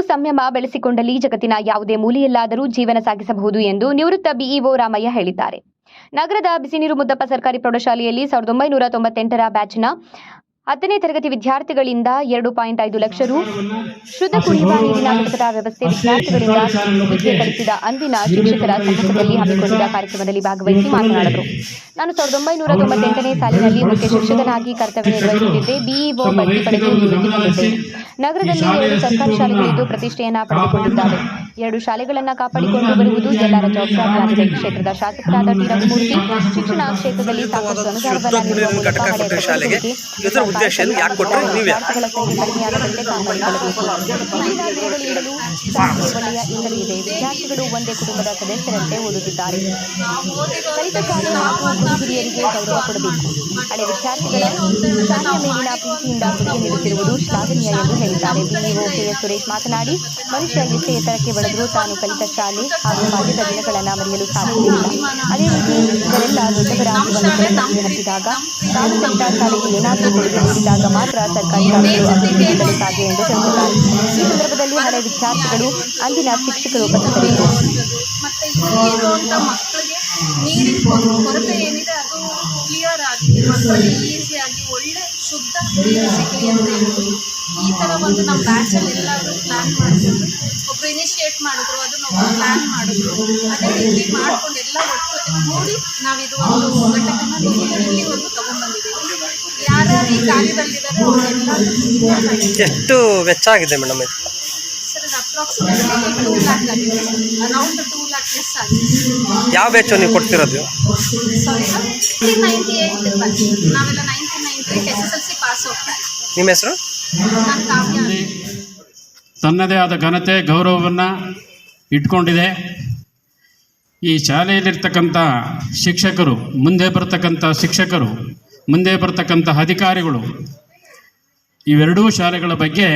ಸಂಯಮ ಬೆಳೆಸಿಕೊಂಡಲ್ಲಿ ಜಗತ್ತಿನ ಯಾವುದೇ ಮೂಲೆಯಲ್ಲಾದರೂ ಜೀವನ ಸಾಗಿಸಬಹುದು ಎಂದು ನಿವೃತ್ತ ಬಿಇಒ ರಾಮಯ್ಯ ಹೇಳಿದ್ದಾರೆ. ನಗರದ ಬಿಸಿನೀರು ಮುದ್ದಪ್ಪ ಸರ್ಕಾರಿ ಪ್ರೌಢಶಾಲೆಯಲ್ಲಿ ಸಾವಿರದ ಒಂಬೈನೂರ ತೊಂಬತ್ತೆಂಟರ ಬ್ಯಾಚ್ನ ಹತ್ತನೇ ತರಗತಿ ವಿದ್ಯಾರ್ಥಿಗಳಿಂದ ಎರಡು ಪಾಯಿಂಟ್ ಐದು ಲಕ್ಷ ರು ಶುದ್ಧ ಕುಡಿಯುವ ನೀರಿನ ಘಟಕದ ವ್ಯವಸ್ಥೆ ವಿದ್ಯಾರ್ಥಿಗಳಿಂದ ವಿದ್ಯೆ ಕಲಿಸಿದ ಅಂದಿನ ಶಿಕ್ಷಕರ ಸಮ್ಮುಖದಲ್ಲಿ ಹಮ್ಮಿಕೊಂಡಿದ್ದ ಕಾರ್ಯಕ್ರಮದಲ್ಲಿ ಭಾಗವಹಿಸಿ ಮಾತನಾಡಿದರು. ನಾನು ಸಾವಿರದ ಒಂಬೈನೂರ ತೊಂಬತ್ತೆಂಟನೇ ಸಾಲಿನಲ್ಲಿ ಮುಖ್ಯ ಶಿಕ್ಷಕನಾಗಿ ಕರ್ತವ್ಯ ನಿರ್ವಹಿಸುತ್ತಿದ್ದೆ. ಬಿಇಒ ಬಡ್ಡಿ ಪಡೆದು ನಿವೃತ್ತಿ ನಗರದಲ್ಲಿ ಎರಡು ಸರ್ಕಾರಿ ಶಾಲೆಗಳಿದ್ದು ಪ್ರತಿಷ್ಠೆಯನ್ನ ಪಡೆದುಕೊಂಡಿದ್ದಾವೆ ಎರಡು ಶಾಲೆಗಳನ್ನು ಕಾಪಾಡಿಕೊಂಡು ಬರುವುದು ಎಲ್ಲರ ಜವಾಬ್ದಾರಿ ಕ್ಷೇತ್ರದ ಶಾಸಕರಾದ ಟಿ ರಘುಮೂರ್ತಿ ಶಿಕ್ಷಣ ಕ್ಷೇತ್ರದಲ್ಲಿ ಸಾಕಷ್ಟು ಅನುದಾನವನ್ನು ಇದೆ. ವಿದ್ಯಾರ್ಥಿಗಳು ಒಂದೇ ಕುಟುಂಬದ ಸದಸ್ಯರಂತೆ ಓದುತ್ತಿದ್ದಾರೆ. ಕಲಿತ ಶಾಲೆ ಹಾಗೂ ಹಿರಿಯರಿಗೆ ಗೌರವ ಕೊಡಬೇಕು. ಹಳೆ ವಿದ್ಯಾರ್ಥಿಗಳ ಶಾಲೆಯ ಮೇಲಿನ ಪ್ರೀತಿಯಿಂದ ಕೊಡುಗೆ ನೀಡುತ್ತಿರುವುದು ಶ್ಲಾಘನೀಯ ಎಂದು ಹೇಳಿದ್ದಾರೆ. ಬಿಇಒ ಕೆಎಸ್ ಸುರೇಶ್ ಮಾತನಾಡಿ ಮನುಷ್ಯ ಎಷ್ಟೇ ಎತ್ತರಕ್ಕೆ ಬೆಳೆದರೂ ತಾನು ಕಲಿತ ಶಾಲೆ ಹಾಗೂ ಬಾಲ್ಯದ ದಿನಗಳನ್ನು ಮರೆಯಲು ಸಾಧ್ಯವಿಲ್ಲ. ಅದೇ ರೀತಿ ಇವರೆಲ್ಲ ದೊಡ್ಡವರಾಗಿ ಒಂದು ಕೆಲಸಕ್ಕೆ ಹತ್ತಿದಾಗ ತಾನು ಕಲಿತ ಶಾಲೆಗೆ ಏನಾದರೂ ಕೊಡುಗೆ ನೀಡಿದಾಗ ಮಾತ್ರ ಸರ್ಕಾರಿ ಶಾಲೆಗಳು ಅಭಿವೃದ್ಧಿಗಳು ಸಾಧ್ಯ ಎಂದು ತಿಳಿಸಿದ್ದಾರೆ ಈ ಸಂದರ್ಭದಲ್ಲಿ ಹಳೆ ವಿದ್ಯಾರ್ಥಿಗಳು, ಅಂದಿನ ಶಿಕ್ಷಕರು ಉಪಸ್ಥಿತರಿದ್ದರು ನೀರಿನ ಕೊರ- ಕೊರತೆ ಏನಿದೆ ಅದು ಕ್ಲಿಯರ್ ಆಗಿದೆ. ಈಸಿಯಾಗಿ ಒಳ್ಳೆ ಶುದ್ಧ ನೀರು ಸಿಗಲಿ ಅಂತ ಹೇಳ್ಬೋದು ಈ ಥರ ಒಂದು ನಮ್ಮ ಬ್ಯಾಚಲ್ಲಿ ಎಲ್ಲಾದರೂ ಪ್ಲಾನ್ ಮಾಡಿದ್ರು ಒಬ್ಬರು ಅದನ್ನ ಒಬ್ರು ಪ್ಲ್ಯಾನ್ ಮಾಡಿದ್ರು. ಅದೇ ರೀತಿ ಮಾಡ್ಕೊಂಡು ಎಲ್ಲ ಒಟ್ಟು ಕೂಡಿ ನಾವಿದು ಒಂದು ಘಟಕನ ಇಲ್ಲಿವರೆಗೂ ತಗೊಂಡ್ಬಂದಿದ್ದೀವಿ. ಯಾರ್ಯಾರು ಈ ಕಾರ್ಯದಲ್ಲಿದ್ದಾರೆ ಅವರೆಲ್ಲ ಎಷ್ಟು ವೆಚ್ಚ ಆಗಿದೆ ಮೇಡಮ್ ಇದು? ಸರ್ ಇದು ಅಪ್ರಾಕ್ಸಿಮೇಟ್ಲಿ ಟೂ ಲ್ಯಾಕ್ ಆಗಿದೆ ಅರೌಂಡ್ ಟೂ ಲ್ಯಾಕ್ ಪ್ಲಸ್ ಆಗಿದೆ ಯಾವ ವೆಚ್ಚ ನೀವು ಕೊಡ್ತಿರೋದು? Sorry sir nineteen ninety eight batch ನಾವೆಲ್ಲ nineteen ninety eight S S L C pass out ನಿಮ್ಮ ಹೆಸರು? ನಾನು ಕಾವ್ಯ ತನ್ನದೇ ಆದ ಘನತೆ ಗೌರವವನ್ನು ಇಟ್ಕೊಂಡಿದೆ. ಈ ಶಾಲೆಯಲ್ಲಿರ್ತಕ್ಕಂಥ ಶಿಕ್ಷಕರು, ಮುಂದೆ ಬರ್ತಕ್ಕಂಥ ಶಿಕ್ಷಕರು, ಮುಂದೆ ಬರ್ತಕ್ಕಂಥ ಅಧಿಕಾರಿಗಳು, ಇವೆರಡೂ ಶಾಲೆಗಳ ಬಗ್ಗೆ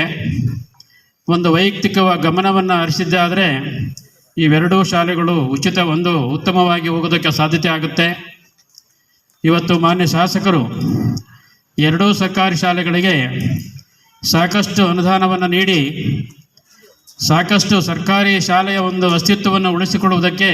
ಒಂದು ವೈಯಕ್ತಿಕ ಗಮನವನ್ನು ಹರಿಸಿದ್ದಾದರೆ ಇವೆರಡೂ ಶಾಲೆಗಳು ಉಚಿತ ಒಂದು ಉತ್ತಮವಾಗಿ ಹೋಗೋದಕ್ಕೆ ಸಾಧ್ಯತೆ ಆಗುತ್ತೆ. ಇವತ್ತು ಮಾನ್ಯ ಶಾಸಕರು, ಎರಡೂ ಸರ್ಕಾರಿ ಶಾಲೆಗಳಿಗೆ ಸಾಕಷ್ಟು ಅನುದಾನವನ್ನು ನೀಡಿ ಸಾಕಷ್ಟು ಸರ್ಕಾರಿ ಶಾಲೆಯ ಒಂದು ಅಸ್ತಿತ್ವವನ್ನು ಉಳಿಸಿಕೊಳ್ಳುವುದಕ್ಕೆ